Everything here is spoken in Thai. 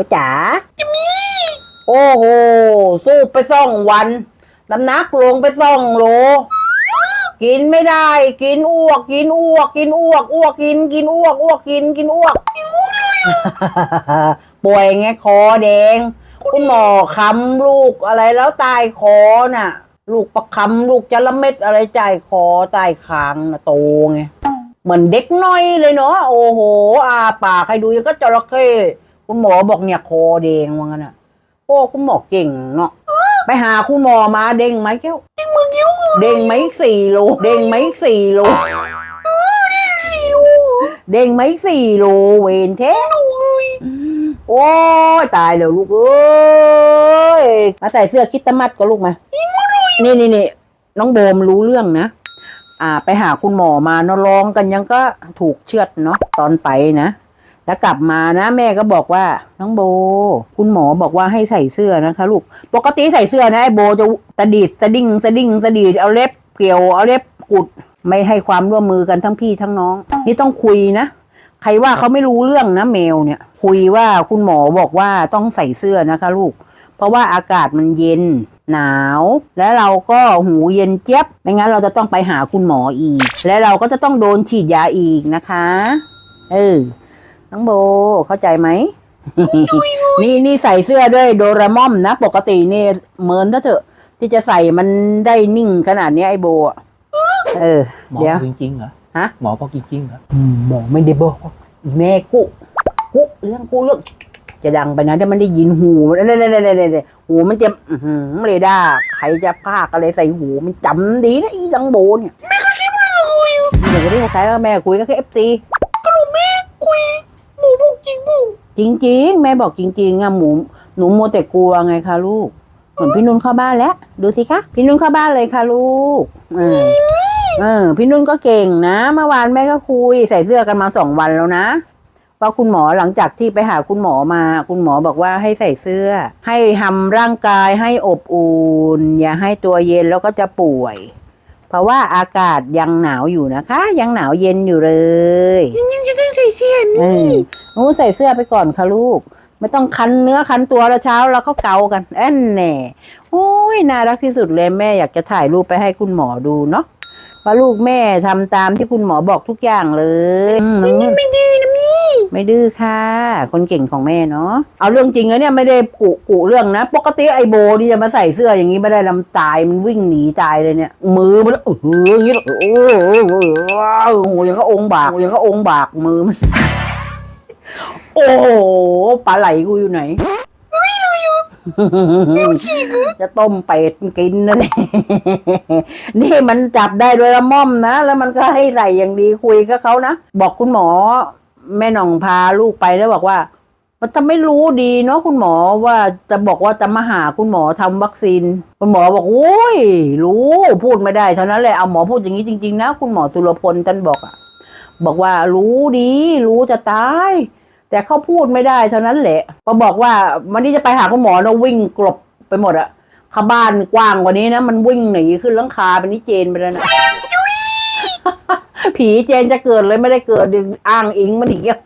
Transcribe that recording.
ว่าจ๋าจมีโอ้โห สู้ไปสองวัน น้ำหนักลงไปสองโล กินไม่ได้ กินอ้วก กินอ้วก กินอ้วก อ้วกกิน กินอ้วก อ้วกกิน กินอ้วก ป่วยไงคอแดง คุณหมอคำลูกอะไรแล้วตายคอน่ะ ลูกประคำลูกจะละเม็ดอะไรจ่ายคอตายคางน่ะโตไง เหมือนเด็กน้อยเลยเนาะ โอ้โหอาปากให้ดูยังก็จระเข้ คุณหมอบอกเนี่ยคอแดงว่างั้นอะโอ้คุณหมอเก่งเนาะไปหาคุณหมอมาเด้งไหมแก้วเด้งมือกิ้วเด้งไหมสี่โลเด้งไหมสี่โลเด้งไหมสี่โลเวนเทโอ้ยตายแล้วลูกเอ้ยมาใส่เสื้อคิดตมัดก็ลูกมานี่นี่นี่น้องโบมรู้เรื่องนะ อ่า ไปหาคุณหมอมาเนาะร้องกันยังก็ถูกเชือดเนาะตอนไปนะ แล้วกลับมานะ แม่ก็บอกว่าน้องโบ คุณหมอบอกว่าให้ใส่เสื้อนะคะลูก ปกติใส่เสื้อนะไอ้โบจะสะดีดสะดิ้งสะดิ้งสะดีดเอาเล็บเกี่ยวเอาเล็บกุด ไม่ให้ความร่วมมือกันทั้งพี่ทั้งน้อง นี่ต้องคุยนะใครว่าเขาไม่รู้เรื่องนะแมวเนี่ย คุยว่าคุณหมอบอกว่าต้องใส่เสื้อนะคะลูก เพราะว่าอากาศมันเย็นหนาว และเราก็หูเย็นเจี๊ยบไม่งั้นเราจะต้องไปหาคุณหมออีก และเราก็จะต้องโดนฉีดยาอีกนะคะ เออ น้องโบเข้าใจไหม นี่นี่ใส่เสื้อด้วยโดราเอมอนนะ ปกตินี่เหมือนถ้าเถอะ ที่จะใส่มันได้นิ่งขนาดเนี้ยไอโบอะเออ หมอเดี๋ยวบอกจริงๆเหรอฮะ หมอบอกจริงๆเหรออืมบอกไม่ได้บอกแม่กุกุเรื่องกูเรื่องจะดังไปนะเดี๋ยวมันได้ยินหูมันเนี่ยเนี่ยเนี่ยเนี่ยหูมันจะอื้อหือเรดาร์ใครจะพากอะไรใส่หูมันจำดีนะอีดังโบเนี่ยแม่ก็ชิบเลยคุยเดี๋ยวก็ได้คล้ายๆว่าแม่คุยก็แค่เอฟซี จริง ๆ แม่บอกจริงๆอะหมูหนูโมวแต่กลัวไงคะลูกเหมือนพี่นุ่นเข้าบ้านแล้ว ดูสิคะพี่นุ่นเข้าบ้านเลยค่ะลูกเออเออพี่นุ่นก็เก่งนะ เมื่อวานแม่ก็คุยใส่เสื้อกันมาสองวันแล้วนะว่าคุณหมอหลังจากที่ไปหาคุณหมอมา คุณหมอบอกว่าให้ใส่เสื้อ ให้ทำร่างกายให้อบอุ่นอย่าให้ตัวเย็นแล้วก็จะป่วย เพราะว่าอากาศยังหนาวอยู่นะคะ ยังหนาวเย็นอยู่เลยยังจะต้องใส่เสื้อเอมี่อห นูใส่เสื้อไปก่อนค่ะลูก ไม่ต้องคันเนื้อคันตัวแล้วเช้าแล้วเขาเกากันแอนแน่โอ้ยน่ารักที่สุดเลยแม่อยากจะถ่ายรูปไปให้คุณหมอดูเนาะว่าลูกแม่ทำตามที่คุณหมอบอกทุกอย่างเลยอืมไม่ดื้อนะมี่ไม่ดื้อค่ะ คนเก่งของแม่เนาะเอาเรื่องจริงอะเนี่ยไม่ได้กุกุเรื่องนะ ปกติไอโบที่จะมาใส่เสื้ออย่างนี้ไม่ได้ลำตายมันวิ่งหนีตายเลยเนี่ย มือมันเอออย่างนี้โอ้โหโอ้โหอย่างก็องค์บากอย่างก็องค์บากมือมัน โอ้โหปลาไหลกูอยู่ไหนจะต้มเป็ดกินนะเนี่ยนี่มันจับได้โดยละม่อมนะแล้วมันก็ให้ใส่อย่างดีคุยกับเขานะบอกคุณหมอ แม่หน่องพาลูกไปแล้วบอกว่า มันจะไม่รู้ดีเนาะคุณหมอว่าจะบอกว่าจะมาหาคุณหมอทำวัคซีน คุณหมอบอกโอ้ยรู้พูดไม่ได้เท่านั้นแหละเอาหมอพูดอย่างนี้จริง ๆ นะ คุณหมอตุลพลท่านบอกอะบอกว่ารู้ดี รู้จะตาย แต่เขาพูดไม่ได้เท่านั้นแหละพอบอกว่าวันนี้จะไปหาคุณหมอนะวิ่งกลบไปหมดอะเข้าบ้านกว้างกว่านี้นะ มันวิ่งหนีขึ้นหลังคาเป็นนิเจนไปแล้วนะผีเจนจะเกิดเลยไม่ได้เกิดดึงอ้างอิงมันอีกแล้ว